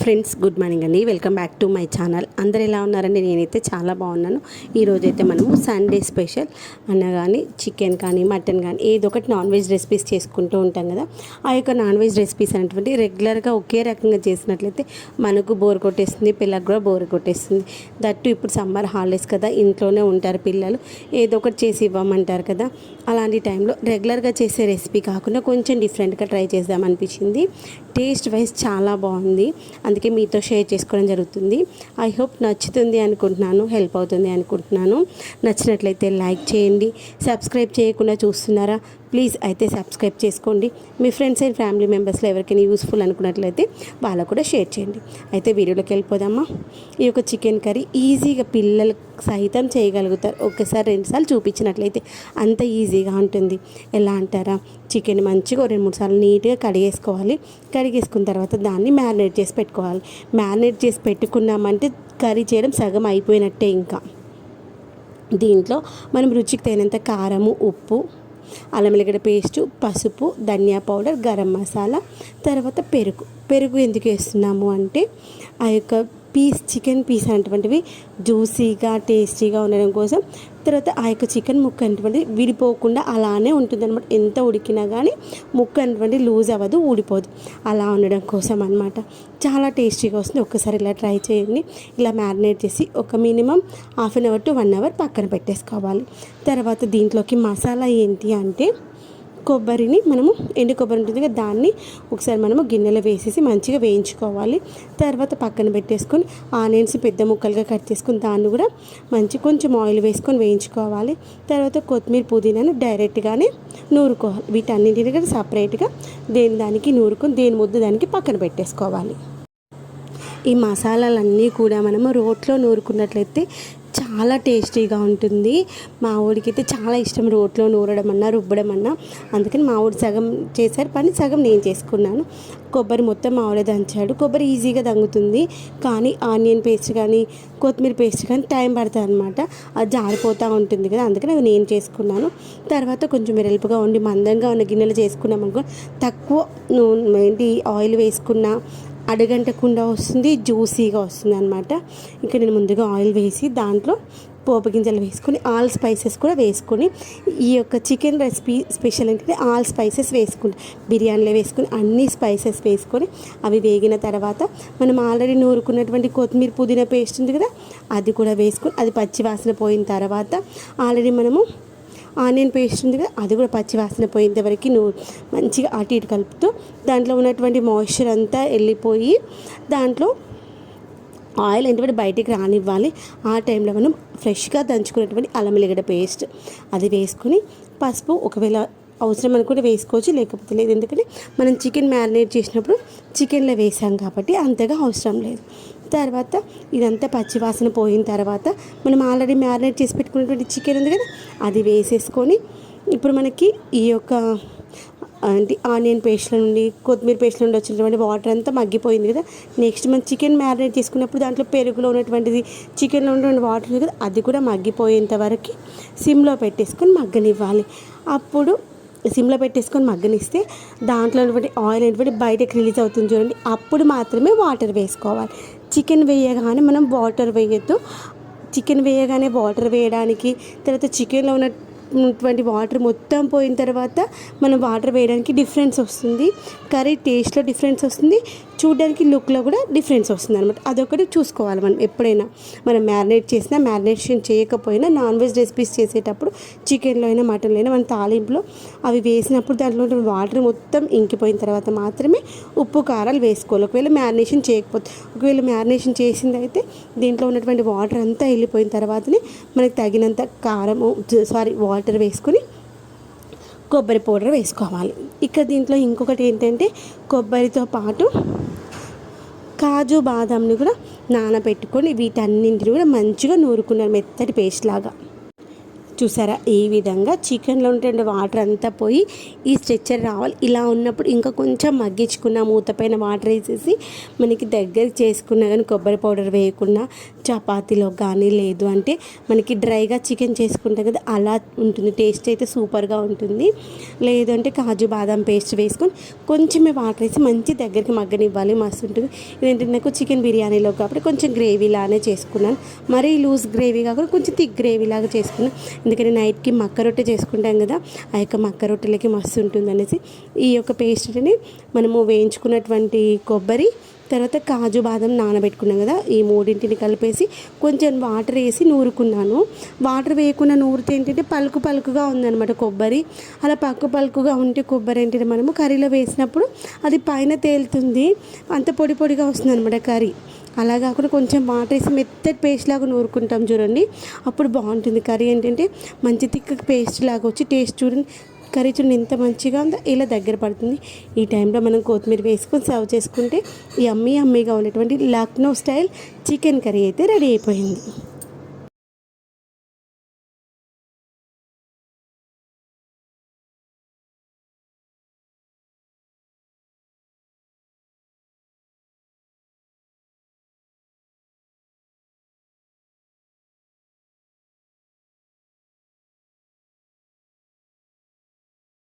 Friends good morning అండి. Welcome back to my channel. అందరు ఎలా ఉన్నారండి? నేనైతే చాలా బాగున్నాను. ఈరోజు అయితే మనము సండే స్పెషల్ అన్న కానీ చికెన్ కానీ మటన్ కానీ ఏదో ఒకటి నాన్ వెజ్ రెసిపీస్ చేసుకుంటూ ఉంటాం కదా. ఆ యొక్క నాన్ వెజ్ రెసిపీస్ అనేటువంటి రెగ్యులర్గా ఒకే రకంగా చేసినట్లయితే మనకు బోర్ కొట్టేస్తుంది పిల్లలకు కూడా బోర్ కొట్టేస్తుంది. దట్టు ఇప్పుడు సమ్మర్ హాలిడేస్ కదా ఇంట్లోనే ఉంటారు పిల్లలు. ఏదో ఒకటి చేసి ఇవ్వమంటారు కదా. అలాంటి టైంలో రెగ్యులర్గా చేసే రెసిపీ కాకుండా కొంచెం డిఫరెంట్గా ట్రై చేద్దామనిపించింది టేస్ట్ వైజ్ చాలా బాగుంది. అందుకే మీతో షేర్ చేసుకోవడం జరుగుతుంది. ఐ హోప్ నచ్చుతుంది అనుకుంటున్నాను హెల్ప్ అవుతుంది అనుకుంటున్నాను. నచ్చినట్లయితే లైక్ చేయండి. సబ్స్క్రైబ్ చేయకుండా చూస్తున్నారా? ప్లీజ్ అయితే సబ్స్క్రైబ్ చేసుకోండి. మీ ఫ్రెండ్స్ అండ్ ఫ్యామిలీ మెంబర్స్లో ఎవరికైనా యూస్ఫుల్ అనుకున్నట్లయితే వాళ్ళకు కూడా షేర్ చేయండి. అయితే వీడియోలోకి వెళ్ళిపోదామా? ఈ యొక్క చికెన్ కర్రీ ఈజీగా పిల్లలు సహితం చేయగలుగుతారు. ఒకసారి రెండుసార్లు చూపించినట్లయితే అంత ఈజీగా ఉంటుంది. ఎలా అంటారా? చికెన్ మంచిగా రెండు మూడు సార్లు నీట్గా కడిగేసుకోవాలి. కడిగేసుకున్న తర్వాత దాన్ని మ్యారినేట్ చేసి పెట్టుకోవాలి. మ్యారినేట్ చేసి పెట్టుకున్నామంటే కర్రీ చేయడం సగం అయిపోయినట్టే ఇంకా. దీంట్లో మనం రుచికి తగినంత కారము ఉప్పు అల్లం వెల్లిగడ్డ పేస్టు పసుపు ధనియా పౌడర్ గరం మసాలా తర్వాత పెరుగు. పెరుగు ఎందుకు వేస్తున్నాము అంటే ఆ యొక్క పీస్ చికెన్ పీస్ అనేటువంటివి జ్యూసీగా టేస్టీగా ఉండడం కోసం. తర్వాత ఆ యొక్క చికెన్ ముక్క అనేటువంటిది విడిపోకుండా అలానే ఉంటుంది అనమాట ఎంత ఉడికినా కానీ ముక్క అనేటువంటి లూజ్ అవ్వదు ఊడిపోదు. అలా ఉండడం కోసం అనమాట చాలా టేస్టీగా వస్తుంది. ఒక్కసారి ఇలా ట్రై చేయండి. ఇలా మ్యారినేట్ చేసి ఒక minimum half an hour to one hour పక్కన పెట్టేసుకోవాలి. తర్వాత దీంట్లోకి మసాలా ఏంటి అంటే కొబ్బరిని మనము ఎండు కొబ్బరి ఉంటుంది కదా దాన్ని ఒకసారి మనము గిన్నెలో వేసేసి మంచిగా వేయించుకోవాలి. తర్వాత పక్కన పెట్టేసుకొని ఆనియన్స్ పెద్ద ముక్కలుగా కట్ చేసుకొని దాన్ని కూడా మంచి కొంచెం ఆయిల్ వేసుకొని వేయించుకోవాలి. తర్వాత కొత్తిమీర పుదీనాను డైరెక్ట్గానే నూరుకోవాలి. వీటన్నింటిని కూడా సపరేట్గా దేని దానికి నూరుకొని దేని ముద్ద దానికి పక్కన పెట్టేసుకోవాలి. ఈ మసాలాలన్నీ కూడా మనము రోట్లో నూరుకున్నట్లయితే చాలా టేస్టీగా ఉంటుంది. మా ఊరికి అయితే చాలా ఇష్టం రోట్లో నూరడం అన్నా రుబ్బడం అన్నా అందుకని మా ఊడి సగం చేశారు. పని సగం నేను చేసుకున్నాను. కొబ్బరి మొత్తం మా దంచాడు. కొబ్బరి ఈజీగా దంగుతుంది. కానీ ఆనియన్ పేస్ట్ కానీ కొత్తిమీర పేస్ట్ కానీ టైం పడుతుంది అనమాట అది జారిపోతూ ఉంటుంది కదా. అందుకని అది నేను చేసుకున్నాను. తర్వాత కొంచెం వెరల్పుగా ఉండి మందంగా ఉన్న గిన్నెలు చేసుకున్నాం అనుకో తక్కువ నూనె ఏంటి ఆయిల్ వేసుకున్న అడగంటకుండా వస్తుంది జ్యూసీగా వస్తుంది అనమాట ఇంకా నేను ముందుగా ఆయిల్ వేసి దాంట్లో పోపు గింజలు వేసుకొని ఆల్ స్పైసెస్ కూడా వేసుకొని ఈ యొక్క చికెన్ రెసిపీ స్పెషల్ ఏంటంటే ఆల్ స్పైసెస్ వేసుకుంటాం. బిర్యానీలో వేసుకొని అన్ని స్పైసెస్ వేసుకొని అవి వేగిన తర్వాత మనం ఆల్రెడీ నూరుకున్నటువంటి కొత్తిమీర పుదీనా పేస్ట్ ఉంది కదా అది కూడా వేసుకొని అది పచ్చివాసన పోయిన తర్వాత ఆల్రెడీ మనము ఆనియన్ పేస్ట్ ఉంది కదా అది కూడా పచ్చి వాసన పోయేంత వరకు నువ్వు మంచిగా అటు ఇటు కలుపుతూ దాంట్లో ఉన్నటువంటి మాయిశ్చర్ అంతా వెళ్ళిపోయి దాంట్లో ఆయిల్ ఏంటంటే బయటికి రానివ్వాలి ఆ టైంలో మనం ఫ్రెష్గా దంచుకున్నటువంటి అల్లం ఎల్లిగడ్డ పేస్ట్ అది వేసుకొని పసుపు ఒకవేళ అవసరం అనుకుంటే వేసుకోవచ్చు లేకపోతే లేదు. ఎందుకంటే మనం చికెన్ మ్యారినేట్ చేసినప్పుడు చికెన్లో వేసాం కాబట్టి అంతగా అవసరం లేదు. తర్వాత ఇదంతా పచ్చివాసన పోయిన తర్వాత మనం ఆల్రెడీ మ్యారినేట్ చేసి పెట్టుకున్నటువంటి చికెన్ ఉంది కదా అది వేసేసుకొని ఇప్పుడు మనకి ఈ యొక్క అంటే ఆనియన్ పేస్ట్ల నుండి కొత్తిమీర పేస్ట్ల నుండి వచ్చినటువంటి వాటర్ అంతా మగ్గిపోయింది కదా. నెక్స్ట్ మనం చికెన్ మ్యారినేట్ చేసుకున్నప్పుడు దాంట్లో పెరుగులో ఉన్నటువంటిది చికెన్లో ఉన్నటువంటి వాటర్ ఉంది కదా అది కూడా మగ్గిపోయేంత వరకు సిమ్లో పెట్టేసుకొని మగ్గనివ్వాలి. అప్పుడు సిమ్లో పెట్టేసుకొని మగ్గనిస్తే దాంట్లో ఉన్నటువంటి ఆయిల్ అనేటువంటి బయటకు రిలీజ్ అవుతుంది చూడండి అప్పుడు మాత్రమే వాటర్ వేసుకోవాలి. చికెన్ వేయగానే మనం వాటర్ వేయద్దు. చికెన్ వేయగానే వాటర్ వేయడానికి తర్వాత చికెన్లో ఉన్న ఉన్నటువంటి వాటర్ మొత్తం పోయిన తర్వాత మనం వాటర్ వేయడానికి డిఫరెన్స్ వస్తుంది. కర్రీ టేస్ట్లో డిఫరెన్స్ వస్తుంది. చూడడానికి లుక్లో కూడా డిఫరెన్స్ వస్తుంది అనమాట అదొకటి చూసుకోవాలి మనం. ఎప్పుడైనా మనం మ్యారినేట్ చేసినా మ్యారినేషన్ చేయకపోయినా నాన్ వెజ్ రెసిపీస్ చేసేటప్పుడు చికెన్లో అయినా మటన్లో అయినా మన తాలింపులో అవి వేసినప్పుడు దాంట్లో వాటర్ మొత్తం ఇంకిపోయిన తర్వాత మాత్రమే ఉప్పు కారాలు వేసుకోవాలి. ఒకవేళ మ్యారినేషన్ చేయకపోతే ఒకవేళ మ్యారినేషన్ చేసింది అయితే దీంట్లో ఉన్నటువంటి వాటర్ అంతా వెళ్ళిపోయిన తర్వాతనే మనకి తగినంత కారము సారీ వాటర్ వేసుకొని కొబ్బరి పౌడర్ వేసుకోవాలి. ఇక్కడ దీంట్లో ఇంకొకటి ఏంటంటే కొబ్బరితో పాటు కాజు బాదాంని కూడా నానబెట్టుకొని వీటన్నింటిని కూడా మంచిగా నూరుకున్నారు మెత్తటి పేస్ట్ లాగా. చూసారా? ఈ విధంగా చికెన్లో ఉండే వాటర్ అంతా పోయి ఈ స్ట్రెచ్చర్ రావాలి. ఇలా ఉన్నప్పుడు ఇంకా కొంచెం మగ్గించుకున్న మూత పైన వాటర్ వేసేసి మనకి దగ్గర చేసుకున్నా కానీ కొబ్బరి పౌడర్ వేయకుండా చపాతీలో కానీ లేదు. అంటే మనకి డ్రైగా చికెన్ చేసుకుంటాం కదా అలా ఉంటుంది. టేస్ట్ అయితే సూపర్గా ఉంటుంది. లేదు అంటే కాజు బాదం పేస్ట్ వేసుకొని కొంచెమే వాటర్ వేసి మంచి దగ్గరికి మగ్గనివ్వాలి. మస్తు ఉంటుంది. ఇదేంటంటే నాకు చికెన్ బిర్యానీలో కాబట్టి కొంచెం గ్రేవీ లానే చేసుకున్నాను. మరీ లూజ్ గ్రేవీ కాకుండా కొంచెం థిక్ గ్రేవీ లాగా చేసుకున్నాను. ఎందుకంటే నైట్కి మక్క రొట్టె చేసుకుంటాం కదా ఆ యొక్క మక్క రొట్టెలకి మస్తు ఉంటుంది అనేసి ఈ యొక్క పేస్ట్ని మనము వేయించుకున్నటువంటి కొబ్బరి తర్వాత కాజు బాదం నానబెట్టుకున్నాం కదా ఈ మూడింటిని కలిపేసి కొంచెం వాటర్ వేసి నూరుకున్నాను. వాటర్ వేయకుండా నూరితే ఏంటంటే పలుకు పలుకుగా ఉందన్నమాట కొబ్బరి. అలా పలుకు పలుకుగా ఉంటే కొబ్బరి ఏంటంటే మనము కర్రీలో వేసినప్పుడు అది పైన తేలుతుంది అంత పొడి పొడిగా వస్తుంది అనమాట కర్రీ. అలా కాకుండా కొంచెం వాటర్ వేసి మెత్తటి పేస్ట్ లాగా నూరుకుంటాం చూడండి. అప్పుడు బాగుంటుంది. కర్రీ ఏంటంటే మంచి తిక్క పేస్ట్ లాగా వచ్చి టేస్ట్ చూడండి. కర్రీ చూడండి ఎంత మంచిగా ఉందో ఇలా దగ్గర పడుతుంది. ఈ టైంలో మనం కొత్తిమీర వేసుకొని సర్వ్ చేసుకుంటే ఈ అమ్మీ అమ్మీగా ఉన్నటువంటి లక్నో స్టైల్ చికెన్ కర్రీ అయితే రెడీ అయిపోయింది.